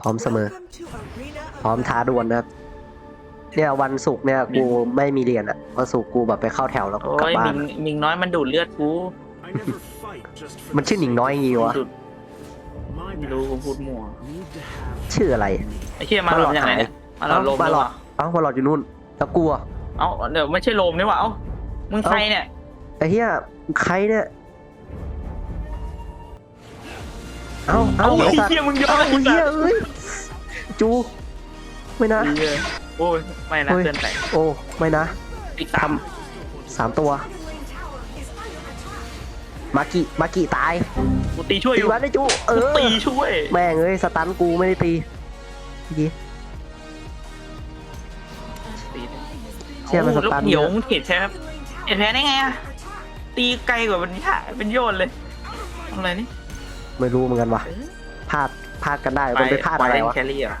พร้อมเสมอ Welcome to Arena of พร้อมท้าดวลนะครับเนี่ยวันศุกร์เนี่ยกูไม่มีเรียนอะวันศุกร์กูแบบไปเข้าแถวแล้วโอ้กลับยบ้ามินงมิงน้อยมันดูดเลือดกู I never fight just for มันชื่อหนิงน้อยอย่างงี้วะดูด my ไม่รู้กูพูดมั่ว need to have ชื่ออะไรไอ้เหี้ยมาหลอดจากไหนเนี่ยมาหลอดลมมานี่หลอหดว่าเอ้ามาหลอดอยู่นู่นแล้วกูอะเอ้าเดี๋ยวไม่ใช่ลมนี่หว่าเอ้ามึงใครเนี่ยไอ้เหี้ยใครเนี่ย เอ้าเอ้าเอ้าไอ้ไอ้สัตว์เหี้ยมึงย้อเอ้านไอ้เหี้ยเอ้ยจูไม่นะ เหี้ยโอ้ยไม่นะโอ้ยเกินไปโอ้ไม่นะอีกสามสามตัวมากิมากิตายกูตีช่วยอตียู่วันได้จูเอกูอตีช่วยแม่งเอ้ยสตันกูไม่ได้ตียีตีเลยเชี่ยมันสโอ้โหตันแล้วเหี่ยวเยอะมึงเห็นใช่ไหมครับเห็นแพ้ได้ไงอะตีไกลกว่ามันย่าเป็นโยนเลยทำอะไรนี่ ไม่รู้เหมือนกันว่ะพลาดพลาดกันได้มันไปพลาดอะไรเล่นวะแครี่เหรอ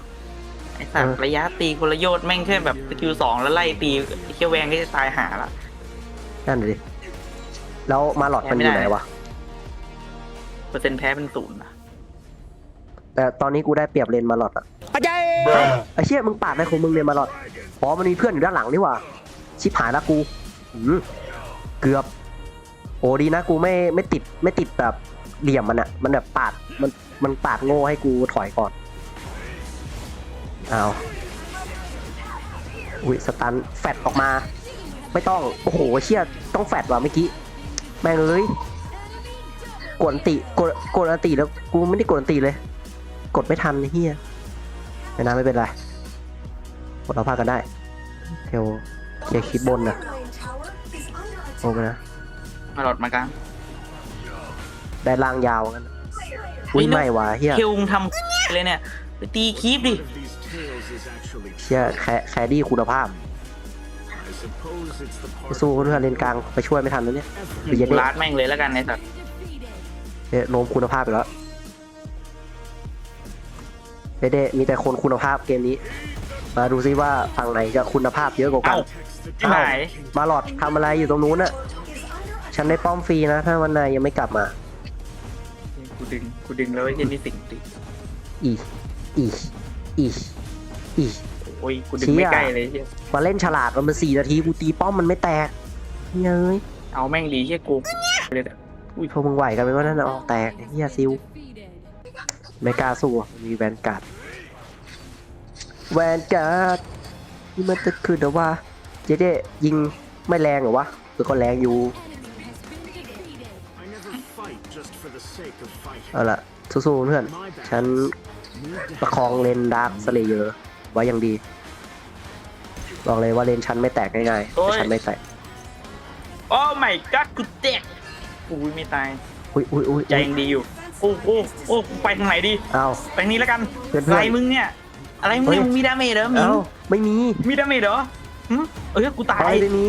ไอ้สัตเอว์อระยะตีคนละโยชน์แม่งแค่แบบสกิลสองแล้วไล่ตีไอ้เคียวแวงก็จะตายหาละนั่นดิแล้วมาหลอดมันอยู่ไหนวะเปอร์เซ็นต์แพ้เป็นศูนย์นะแต่ตอนนี้กูได้เปรียบเลนมาหลอดอะอาจารย์ไอ้เชี่ยมึงปาดอะไรของมึงเนี่ยมาหลอดอ๋อมันมีเพื่อนอยู่ด้านหลังนี่หว่าชิบหายละกูอืมเกือบ โอ้ดีนะกูไม่ไม่ติดไม่ติดแบบเหลี่ยมมันอะมันแบบปาดมันมันปาดโง่ให้กูถอยก่อนเอาอุ้ยสตันแฟดออกมา ไม่ต้อง โอ้โหเชี่ยต้องแฟดว่ะเมื่อกี้ แม่งเอ้ยกดติกดกดอติแล้วกูไม่ได้กดอติเลย กดไม่ทันเฮียไม่น่าไม่เป็นไรกดเราพากันได้เทลเคลียร์คลิปบนนะโอ้ไปนะ มาหลอดมากลางได้ล่างยาวกันอุ้ยไม่ว่ะเฮียเคียวมึงทำเลยเนี่ยไปตีคีบดิ one of these tales is actually เฮียแคแคดี้คุณภาพ I suppose it's the part สู้เพื่อนเลนกลางไปช่วยไม่ทันแล้วเนี่ย ever เดี๋ยวกูเด็ลาดแม่งเลยแล้วกันไอ้สัตว์เอ๊ะโน้มคุณภาพไปแล้วเด็ดๆมีแต่คนคุณภาพเกมนี้ มาดูซิว่าฝั่งไหนจะคุณภาพเยอะกว่ากัเอ้านที่ไหนมาหลอดทำอะไรอยู่ตรงนู้นน่ะ ฉันได้ป้อมฟรีนะ ถ้าวันนายยังไม่กลับมา กูดึง กูดึงแล้วไอ้เจนี่สิงติ อีอีอีอี โอ้ย กูดึงเชี่ไม่ย ใกล้เลยเชี่ยมาเล่นฉลาดมันสี่นาทีกูตีป้อมมันไม่แตกเย้ยเอาแม่งดีเชี่ยกูเลยอะพวกมึงไหวกันไหมว่านั่นน่ะออกแตกเฮียซิว ไม่กล้าสู้อะมีแวนการ์ดแวนการ์ดนี่มันจะคือเดี๋ยวว่า เจ๊เจ๊ยิงไม่แรงเหรอวะหรือก็แรงอยู่ เอาละสู้ๆเพื่อน my ฉัน battles need to ประคองเลนดาร์คสเลเยอร์ไว้อย่างดี บอกเลยว่าเลนฉันไม่แตกง่ายๆแต่ฉันไม่แตกโอ้ไม่กัดกูแตกอุ้ยไม่ตาย อุ้ยอุ้ยอุ้ยใจยังดีอยู่ โอ้โอ้โอ้กูไปทางไหนดีเอาไปทางนี้แล้วกันเพื่อนๆอะไรมึงเนี่ย อะไรมึงเนี่ยเฮ้ยมึงมีดาเมจเหรอมิงเอาไม่มี มีดาเมจเหรอหึเอ้ยกูตายไปไม่มี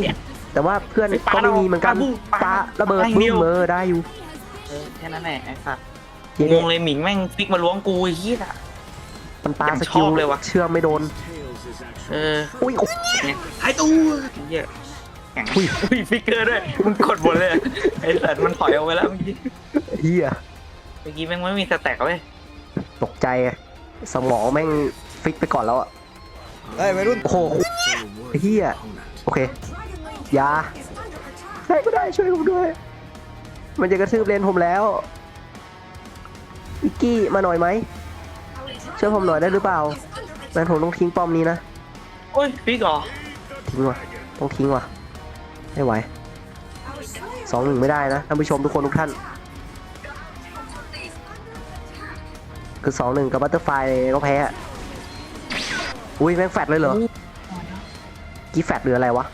แต่ว่าเพื่อนไปปาก็ไม่มีเหมือนกันปาบูปาปาระเบิดปาอย่างบึ้เดียวมเมอได้อยู่เออแค่นั้นแหละไอ้สัตว์ เจ๊งเด็งเลยหมิงแม่งฟิกมาล้วงกูไอ้เหี้ย มันปาอย่างสชกิลอบเลยวะ เชื่อมไม่โดน tales is เอ actually ออุ้ยโอ้เนี่ยหายตัวไอ้เหี้ยแข่งอุ้ยอุ้ยฟิกเกอร์ด้วยมึงกดบนเลยอะไอ้สัตว์มันถอยออกไปแล้วเมื่อกี้เฮียเมื่อกี้แม่งไม่มีสแต็กเว้ยตกใจอะสมองแม่งฟิกไปก่อนแล้วอะเฮ้ยวัยรุ่นโอ้โห so worth เฮีย opponent. โอเคอยาใครก็ได้ช่วยผมด้วย มันจะกระทืบเลนผมแล้ว อิกกี้มาหน่อยไหมช่วยผมหน่อยได้หรือเปล่างั้นผมต้องทิ้งป้อมนี้นะโอ้ยฟิกเหรอทิ้งว่ะต้องทิ้งว่ะไม่ไหวสองหนึ่งไม่ได้นะท่านผู้ชมทุกคนทุกท่าน คือสองหนึ่งกับบัตเตอร์ไฟก็แพ้อะอุ้ยแม่งแฟดเลยเหรอกี่แฟดหรืออะไรวะ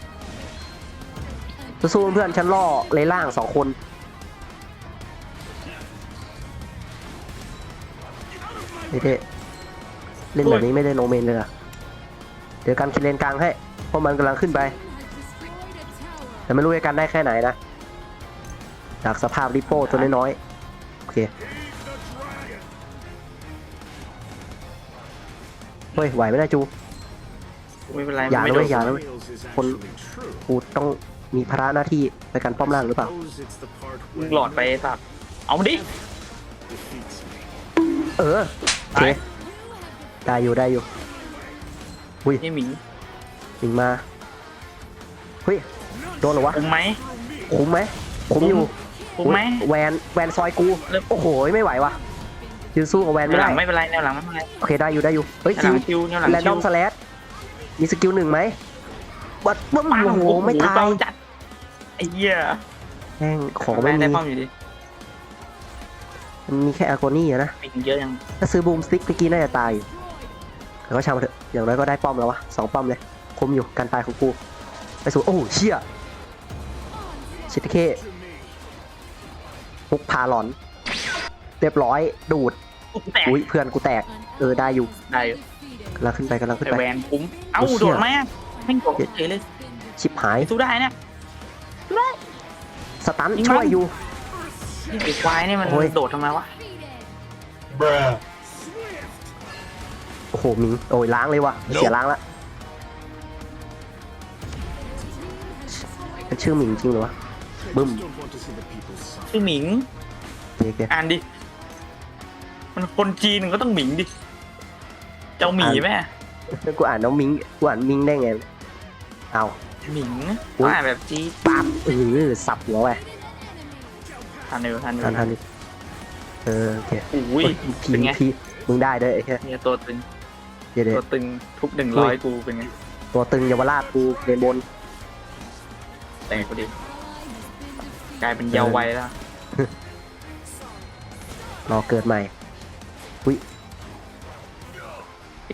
สู้ๆเพื่อนฉันล่อเลยล่างสองคน เท่ๆเล่นแบบนี้ไม่ได้โนเมนเลยอะเดี๋ยวกันคิดเลนกลางให้ เพราะมันกำลังขึ้นไป แต่ไม่รู้จะกันได้แค่ไหนนะ จากสภาพริปโป้ตัวน้อยๆ โอเค เฮ้ย ไหวไหมนะจู ไม่เป็นไรอย่าไม่นะโดเว้นยอย่านะเว้ย Tales is Con- actually true. กูต้องมีภาระหน้าที่ในการป้อมล่างหรือเปล่า Suppose it's the part มึง where หลอดไปไอ้สัตว์เอามาดิ defeats me. เออโอ เคไปได้อยู่ได้อยู่อุ้ยนี่หมิงมิงมาเฮ้ยโดนเหรอวะ คุ้มไหม คุ้มไหมคุ้มอยู่คุ้มไหม อุ๊ยแวนแวนซอยกูแล้วโอ้โหไม่ไหววะยืนสู้กับแวนแนไม่วหได้ลังไม่เป็นไรแนวหลังไม่เป็นไรโอเคได้อยู่ได้อยู่เฮ้ยแนวหคิลัวงคิวแนวหลังแรนดคิอวมสแลชมีสกิลหนึ่งไหมบัดบัดปังโอ้โหไม่ตายเบจัดไอ้เหี้ยแม่งของไม่แม่งมี ได้ป้อมอยู่ดิ มันมีแค่อาโกนี่อะนะปิงเยอะยังถ้าซื้อบูมสติ๊กเมื่อกี้น่าจะตายอยู่แต่ก็ช่างมันเถอะอย่างน้อยก็ได้ป้อมแล้ววะสองป้อมเลยคุ้มอยู่การตายของกูไปสู่โอ้โหเชี่ยชิตเคพุกพาหลอน เรียบร้อยดูดปุ๊บแตกอุ้ยเพื่อนกูแตก เออได้อยู่ได้อยู่กำลังขึ้นไปกำลังขึ้นไอไป แวนคุ้ม เอ้าโอ้เชี่ย โดดไหมอะไม่งโดดเฉยเลยชิบหายไอ้สู้ได้เนี่ย สตันยิงมันช่วยอยู่นี่ ไอ้ควายนี่มันโอ้ย โดดทำไมวะโอ้โหมิงโอ้ยล้างเลยว่ะเสียล้างละเป็นชื่อหมิงจริงเหรอวะ I Boom. just don't want to see the people suffer. ชื่อหมิงโอเคโอเคอ่านดิ มันคนจีนก็ต้องหมิงดิ เจ้าหมีไหมแล้วกูอ่านน้องมิงกูอ่านมิงได้ไงเอา หมิงอุ๊ย อ่านแบบจีนปั๊บเออสับหัวไป ทันอยู่ทันอยู่ทันทันเออโอเคอุ้ยทีเป็นไงทีมึงได้ด้วยไอ้แค่เนี่ยตัวตึงเดี๋ยวเดี๋ยตัววตึงทุกหนึ่งร้อยกูเป็นไงตัวตึงเยาวราชกูเรียนบนแต่งกูดิกลายเป็นเยาว์วัยแล้วรอเกิดใหม่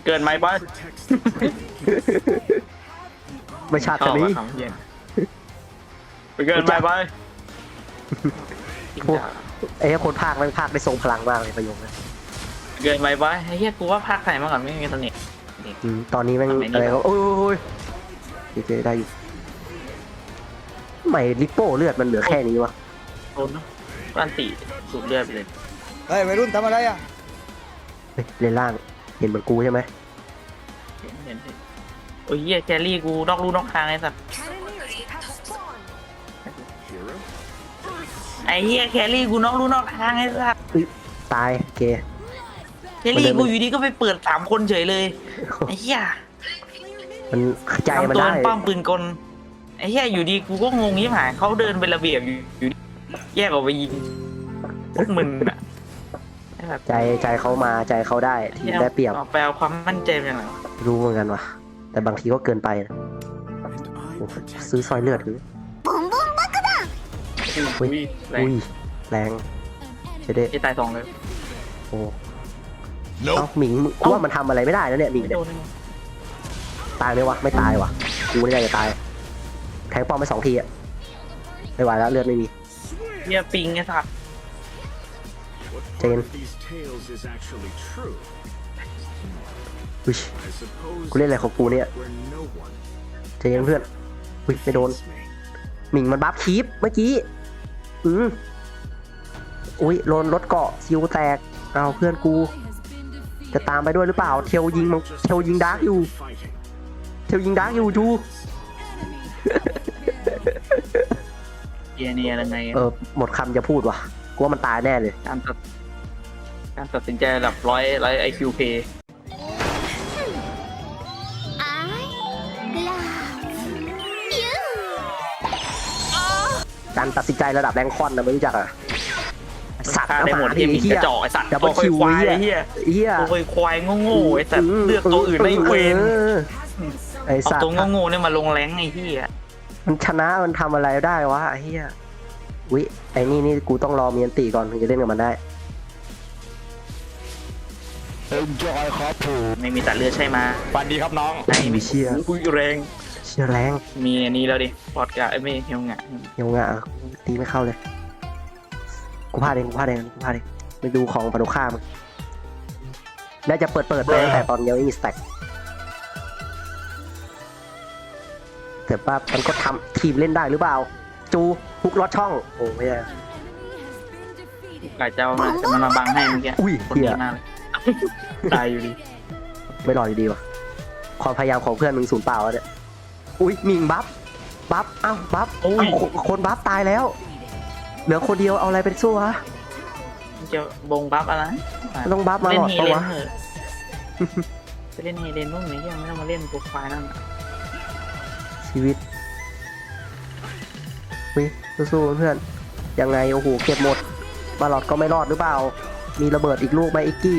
เกินไหมบอส Protects the titan. ไม่ชาติชอบนี้อะคำเย็นไปเกินไหมบอส พวกไอ้คนภาคมันภาคได้ทรงพลังมากเลยประโยคนี้เกินไหมบอสไอ้เหี้ยกูว่าภาคไทยมาก่อนไม่มีตอนนี้อืมตอนนี้แม่งทำไมนี่อะไรก็โอ้ยโอ้ยโอ้ยโอเคได้อยู่ทำไมลิปโป้เลือดมันเหลือแค่นี้วะโดนเนอะอันติสูบเลือดไปเลยเฮ้ยวัยรุ่นทำอะไรอะเฮ้ยเลนล่างเห็นเหมือนกูใช่ไหมเห็นเห็นเห็นโอ้ยเหี้ยแครี่กูนอกลูนอกทางไอ้สัตว์ ไอ้เหี้ยแครี่กูนอกลูนอกทางไอ้สัตว์ตายโอเคแครี่กูอยู่ดีก็ไปเปิดสามคนเฉยเลยไอ้เหี้ยมันใจมันทำตัวได้ เป็นป้อมปืนกลไอ้เหี้ยอยู่ดีกูก็งงยิ่หายเขาเดินเป็นระเบียบอยู่อยู่ดีแยกออกไปยิงพวกมึงอะไอ้แบบใจใจเขามาใจเขาได้ทีมได้เปรียบ อาไปเอาความมั่นใจมาจากไหนวะรู้เหมือนกันว่ะ แต่บางทีก็เกินไปนะ And I โอ้ protect ซื้อซอยเลือดหรือ อุ้ยแรงอุ้ยแรงเฉยเด้ไอ้ตายสองเลยโอ้เอ้าหมิงกูว่ามันทำอะไรไม่ได้แล้วเนี่ยหมิงไม่เนี่โดยนเลยตายไหมวะไม่ตายวะกูนี่น่าจะตายแทงป้อมไปสองทีอะไม่ไหวแล้วเลือดไม่มีเหี้ยปิงไอ้สัตว์ what Jane. part of these tales is actually true. อุ้ย I suppose กูเล่นอะไรของกูเนี่ย where no one ใจเย็นเพื่อนอุ้ยไม่โดน hates me. หมิงมันบัฟคีปเมื่อกี้ อืมอุ้ยโดนรถเกาะซิวแตกเอาเพื่อนกู จะตามไปด้วยหรือเปล่า เทลยิงมัน Just เทลยิงดาร์กอยู่ fighting. เทลยิงดาร์กอยู่จูเหี้ยเนี่ยยังไงเออหมดคำจะพูดว่ะกูว่ามันตายแน่เลย การตัดการตัดสินใจระดับร้อยร้อยไอคิวเพย์ การตัดสินใจระดับแรงคอนนะไม่รู้จักอะสัตว์ฆ่าได้หมดหาที่มีเฮีกยระจอกไอสัตว์ดับเบิลโคยคิวควายเหี้ยไอ้เหี้ยเฮียโคยควายโง่ๆไอสัตว์เลือกตัวอื่นไม่เวนออไอเอาสัตตัวว์โง่ๆเนี่ยมาลงแรงไอ้เหี้ยมันชนะมันทำอะไรได้วะไอ้เฮียวิไอ้นี่นี่กูต้องรอเมียนตีก่อนถึงจะเล่นกับมันได้ Enjoy ครับผมไม่มีตัดเลือดใช่ไหมสวัสดีครับน้องไอ้ไม่เชื่ออุ้ยแรง เชื่อแรงมีอันนี้แล้วดิปอดกะไอ้ไม่เฮียวงะเยังงะตีไม่เข้าเลย กูพลาดเองกูพลาดเองกูพลาดเองไปดูของปนุข้ามงน่าจะเปิดเปิดไปตั้งแต่ตอนยังไม่มีสแต็กแต่ว่ามันก็ทำทีมเล่นได้หรือเปล่า จูฮุกลอดช่อง โอ้ไม่ได้กะจะเอามาจะมันมาบังให้เมื่อกี้อุ้ยคนเฮีดียมากเลยตายอยู่ดี ไม่รอดอยู่ดีวะความพยายามของเพื่อนมึงสูญเปล่าแล้วเนี่ย อุ้ยมิงบัฟบัฟเอ้าบัฟโอ้ยเอ้าคนคนบัฟตายแล้ว เหลือคนเดียวเอาอะไรเป็นสู้ฮะจะบงบัฟอะไรต้องบัฟมาหลอดเล่นฮีปะเล่นวะเถอะไปเล่นเฮเลนนู่นไหมยังไม่ต้องมาเล่นโปรไฟล์นั่นอะชีวิตวิสู้ๆเพื่อนยังไงโอ้โหเก็บหมดบาลอดก็ไม่รอดหรือเปล่า มีระเบิดอีกลูกไหมอิกกี้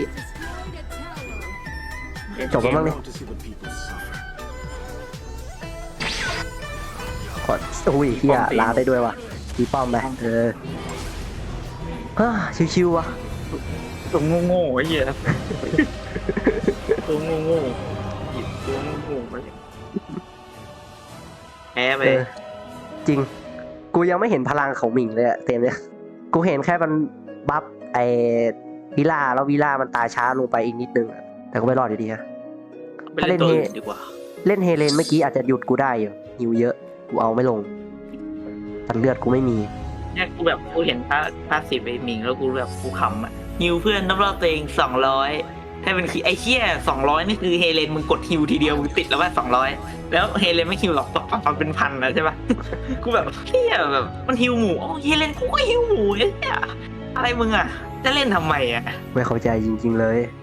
จบแล้วมั้ง I เนี่ย ขอโอ้ยเฮียล้าได้ด้วยว่ะตีป้อมไปเออฮ่าชิวๆว่ะตัวโง่ๆไอ้เหี้ยตัวโง่ๆหยิบตัวโง่ๆไปแพ้ไปเออจริง กูยังไม่เห็นพลังของหมิงเลยอะเต็มเนี่ยกูเห็นแค่มันบัฟไอ้วิล่าแล้ววิล่ามันตายช้าลงไปอีกนิดนึงอะแต่ก็ไม่รอดอยู่ดีอะไปเล่นตัวอื่นดีกว่าเล่นเฮเลนเมื่อกี้อาจจะหยุดกูได้อยู่หิวเยอะ กูเอาไม่ลงตันเลือดกูไม่มีเนี่ยกูแบบกูเห็นพาพาสิบไอ้หมิงแล้วกูแบบกูขำอะฮิวเพื่อนรอบๆตัวเองสองร้อยให้เป็นคีไอ้เหี้ยสองร้อยนี่คือเฮเลนมึงกดฮิวทีเดียวมึงติดแล้วว่าสองร้อยแล้วเฮเลนไม่ฮิวหรอกตกตอนเป็นพันแล้วใช่ปะกูแบบเหี้ยแบบมันฮิวหมูอ๋อเฮเลนกูก็ฮิวหมูไอ้เหี้ยอะไรมึงอะ จะเล่นทำไมอะไม่เข้าใจจริงๆเลยเ